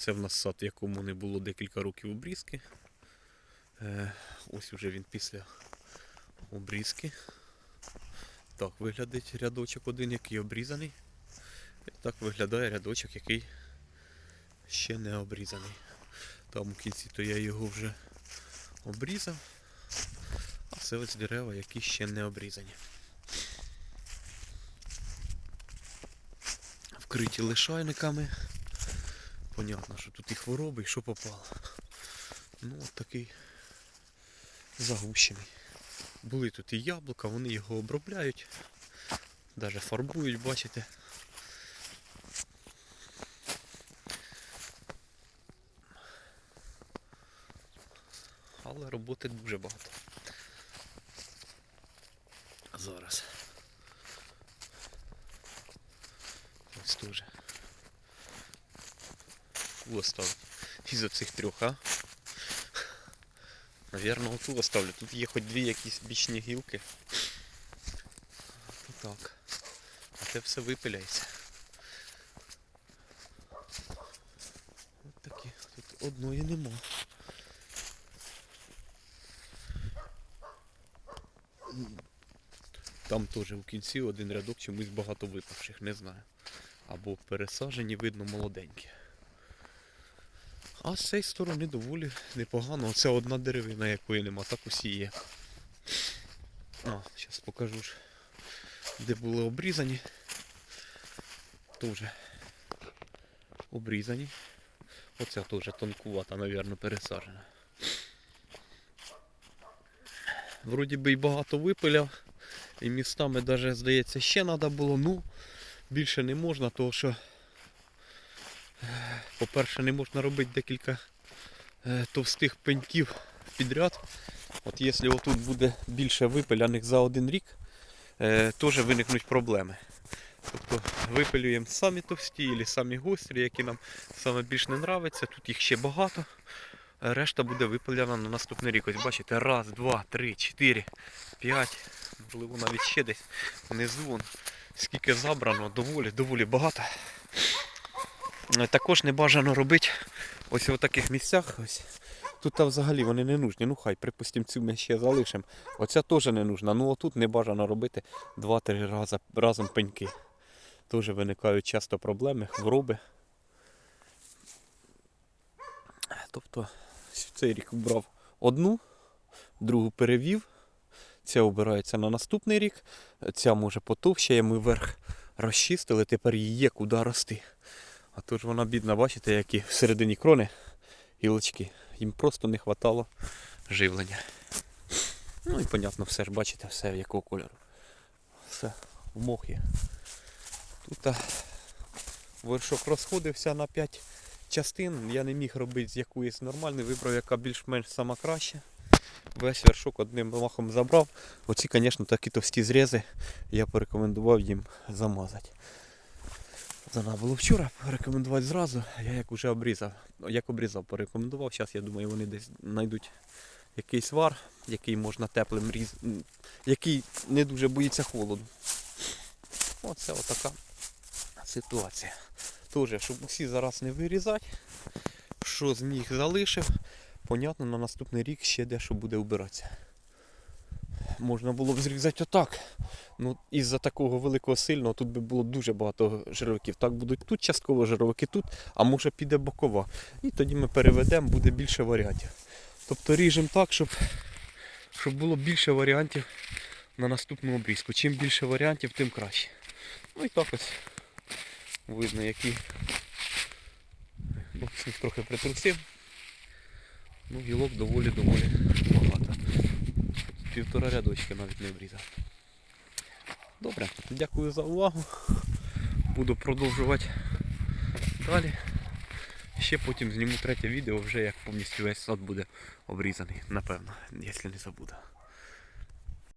Це в нас сад, якому не було декілька років обрізки. Е, ось уже він після обрізки. Так виглядить рядочок один, який обрізаний. І так виглядає рядочок, який ще не обрізаний. Там у кінці то я його вже обрізав. А це ось дерева, які ще не обрізані. Вкриті лишайниками. Понятно, що тут і хвороби, і що попало. Ну, от такий загущений. Були тут і яблука, вони його обробляють, навіть фарбують, бачите. Але роботи дуже багато. Зараз. Ось теж. Остав із оцих трьох, а? Навірно, оту оставлю. Тут є хоч дві якісь бічні гілки. То так. А це все випиляється. От такі. Тут одної нема. Там теж у кінці один рядок чомусь багато випавших, не знаю. Або пересажені, видно, молоденькі. А з цієї сторони доволі непогано. Оце одна деревина, якої нема, так усі є. А, зараз покажу де були обрізані. Теж обрізані. Оця теж тонкувата, мабуть, пересаджена. Вроді би і багато випиляв. І містами навіть, здається, ще треба було, ну більше не можна, тому що по-перше, не можна робити декілька е, товстих пеньків підряд. От якщо отут буде більше випиляних за один рік, е, теж виникнуть проблеми. Тобто випилюємо самі товсті або самі гострі, які нам саме більш не нравиться. Тут їх ще багато. Решта буде випилена на наступний рік. Ось бачите, раз, два, три, чотири, п'ять, можливо навіть ще десь внизу. Скільки забрано, доволі, доволі багато. Е, Також не бажано робити ось в таких місцях. Ось. Тут взагалі вони не нужні. Ну хай, припустимо, цю ми ще залишимо. Оця теж не нужна. Ну отут не бажано робити 2-3 рази разом пеньки. Теж виникають часто проблеми, хвороби. Тобто цей рік брав одну, другу перевів. Ця обирається на наступний рік. Ця може потовщає, ми верх розчистили, тепер їй є куди рости. А то ж вона бідна, бачите, які всередині крони гілочки. Їм просто не вистачало живлення. Ну і понятно, все ж бачите, все якого кольору. Все в мохі. Тут а, вершок розходився на 5 частин. Я не міг робити з якоїсь нормальної, вибрав, яка більш-менш сама краща. Весь вершок одним махом забрав. Оці, звісно, такі товсті зрізи я порекомендував їм замазати. Треба було вчора порекомендувати зразу, я як вже обрізав. Як обрізав, порекомендував. Зараз я думаю, вони десь знайдуть якийсь вар, який можна теплим різ... який не дуже боїться холоду. Оце отака ситуація. Тоже, щоб усі зараз не вирізати, що з них залишив, понятно, на наступний рік ще дещо буде вбиратися. Можна було б зрізати отак. Ну, із-за такого великого сильного тут би було дуже багато жировиків. Так будуть тут частково жировики, тут, а може піде бокова. І тоді ми переведемо, буде більше варіантів. Тобто ріжемо так, щоб, щоб було більше варіантів на наступну обрізку. Чим більше варіантів, тим краще. Ну і так ось видно, які ну, трохи притрусив. Ну, гілок доволі-доволі. Півтора рядочка навіть не обрізав. Добре, дякую за увагу. Буду продовжувати далі. Ще потім зніму третє відео, вже як повністю весь сад буде обрізаний, напевно, якщо не забуду.